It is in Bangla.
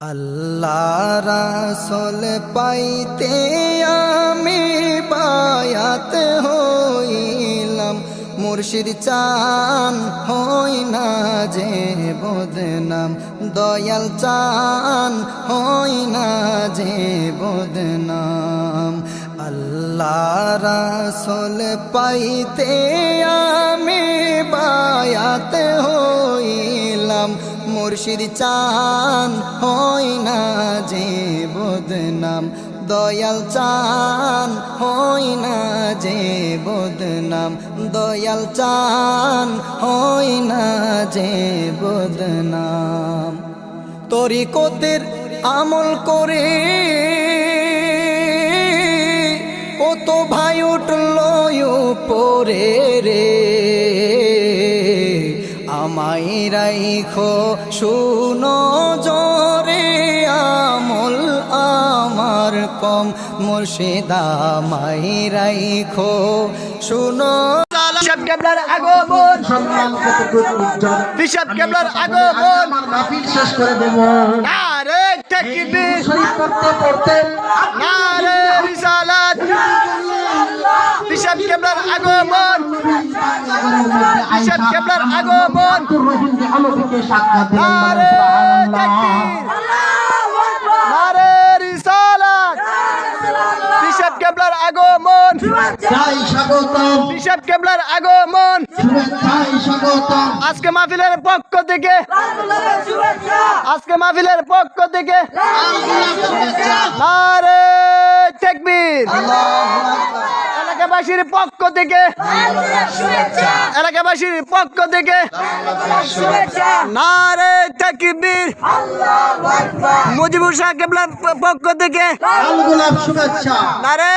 আল্লাহ রাসল পাইতে আমি বায়াত হইলাম। মুর্শিদ চান হই না যে বদনাম। দয়াল চান হই না যে বদনাম। আল্লাহ রাসল পাইতে আমি মুর্শিদ চান হই না যে বদনাম। দয়াল চান হই না যে বদনাম। দয়াল চান হই না যে বদনাম। তরিকতের আমল করে কত ভাই উঠল পরে রে। আমায় রাইখো শুনো জোরে আমল আমার কম। মুর্শিদা মাই রাইখো শুনো। বিশপ কেবলার আগমন। সম্মান বিশপ কেবলার আগমন। আমার মাহফিল শেষ করে দেব। নারে তাকবীর শরীফ পড়তে পড়তে। নারে রিসালাত। বিশপ কেবলার আগমন। কেবলার কেবলার কেবলার আজকে মাহফিলের পক্ষ থেকে আজকে মাহফিলের পক্ষ থেকে নারে তাকবীর। এলাকাবাসীর পক্ষ থেকে। এলাকাবাসীর পক্ষ থেকে। নারে তাকবীর। মুজিবুর সাহেবের পক্ষ থেকে। নারে